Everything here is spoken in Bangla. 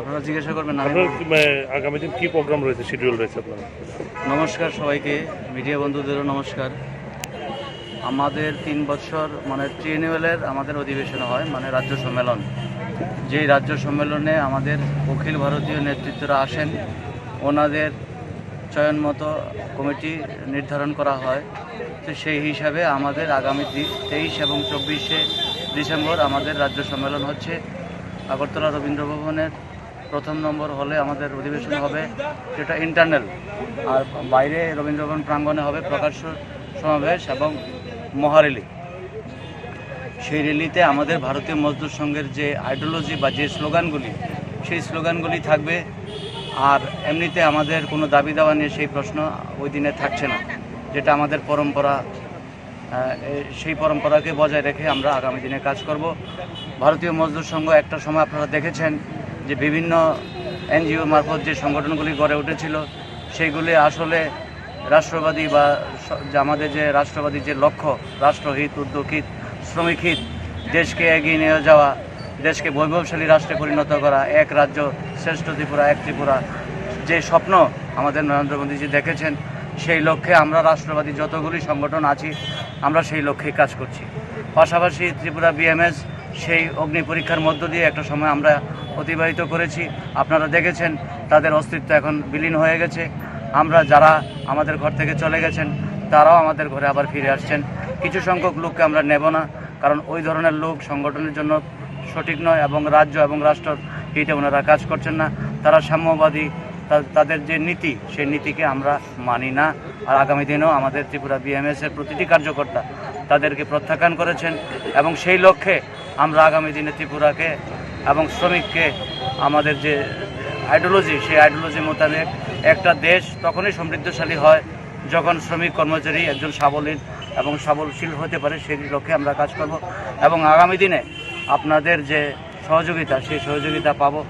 আপনারা জিজ্ঞাসা করবেন মানে, আগামী দিন কি প্রোগ্রাম রয়েছে? শিডিউল রয়েছে আপনার? নমস্কার সবাইকে মিডিয়া বন্ধুদেরও নমস্কার। আমাদের তিন বছর মানে ট্রিএনুয়ালের আমাদের অধিবেশন হয় মানে রাজ্য সম্মেলন। যেই রাজ্য সম্মেলনে আমাদের অখিল ভারতীয় নেতৃত্বরা আসেন ওনাদের চয়ন মতো কমিটি নির্ধারণ করা হয়। তো সেই হিসাবে আমাদের আগামী তেইশ এবং চব্বিশে ডিসেম্বর আমাদের রাজ্য সম্মেলন হচ্ছে। আগরতলা রবীন্দ্র ভবনের প্রথম নম্বর হলে আমাদের অধিবেশন হবে, যেটা ইন্টারনাল আর বাইরে রবীন্দ্রভবন প্রাঙ্গণে হবে প্রকাশ্য সমাবেশ এবং মহারেলি। সেই র্যালিতে আমাদের ভারতীয় মজদুর সংঘের যে আইডিওলজি বা যে স্লোগানগুলি, সেই স্লোগানগুলি থাকবে। আর এমনিতে আমাদের কোনো দাবি দাওয়া নিয়ে সেই প্রশ্ন ওই দিনে থাকছে না, যেটা আমাদের পরম্পরা সেই পরম্পরাকে বজায় রেখে আমরা আগামী দিনে কাজ করব। ভারতীয় মজদুর সংঘ একটা সময় আপনারা দেখেছেন যে বিভিন্ন এনজিও মারফত যে সংগঠনগুলি গড়ে উঠেছিল, সেইগুলি আসলে রাষ্ট্রবাদী বা আমাদের যে রাষ্ট্রবাদী যে লক্ষ্য, রাষ্ট্রহিত উদ্যোগহিত শ্রমিকহিত, দেশকে এগিয়ে নিয়ে যাওয়া, দেশকে বৈভবশালী রাষ্ট্রে পরিণত করা, এক রাজ্য শ্রেষ্ঠ ত্রিপুরা, এক ত্রিপুরা, যে স্বপ্ন আমাদের নরেন্দ্র মোদীজি দেখেছেন, সেই লক্ষ্যে আমরা রাষ্ট্রবাদী যতগুলি সংগঠন আছি আমরা সেই লক্ষ্যেই কাজ করছি। পাশাপাশি ত্রিপুরা বিএমএস সেই অগ্নি পরীক্ষার মধ্য দিয়ে একটা সময় আমরা অতিবাহিত করেছি। আপনারা দেখেছেন, তাদের অস্তিত্ব এখন বিলীন হয়ে গেছে। আমরা যারা আমাদের ঘর থেকে চলে গেছেন, তারাও আমাদের ঘরে আবার ফিরে আসছেন। কিছু সংখ্যক লোককে আমরা নেব না, কারণ ওই ধরনের লোক সংগঠনের জন্য সঠিক নয় এবং রাজ্য এবং রাষ্ট্র হিতে ওনারা কাজ করছেন না। তারা সাম্যবাদী তাদের যে নীতি, সেই নীতিকে আমরা মানি না। আর আগামী দিনেও আমাদের ত্রিপুরা বিএমএস এর প্রতিটি কার্যকর্তা তাদেরকে প্রত্যাখ্যান করেছেন এবং সেই লক্ষ্যে আমরা আগামী দিনে ত্রিপুরাকে এবং শ্রমিককে আমাদের যে আইডিওলজি, সেই আইডিওলজি মোতাবেক একটা দেশ তখনই সমৃদ্ধশালী হয় যখন শ্রমিক কর্মচারী একজন সাবলীল এবং সাবলশীল হতে পারে সেই লক্ষ্যে আমরা কাজ করব। এবং আগামী দিনে আপনাদের যে সহযোগিতা, সেই সহযোগিতা পাবো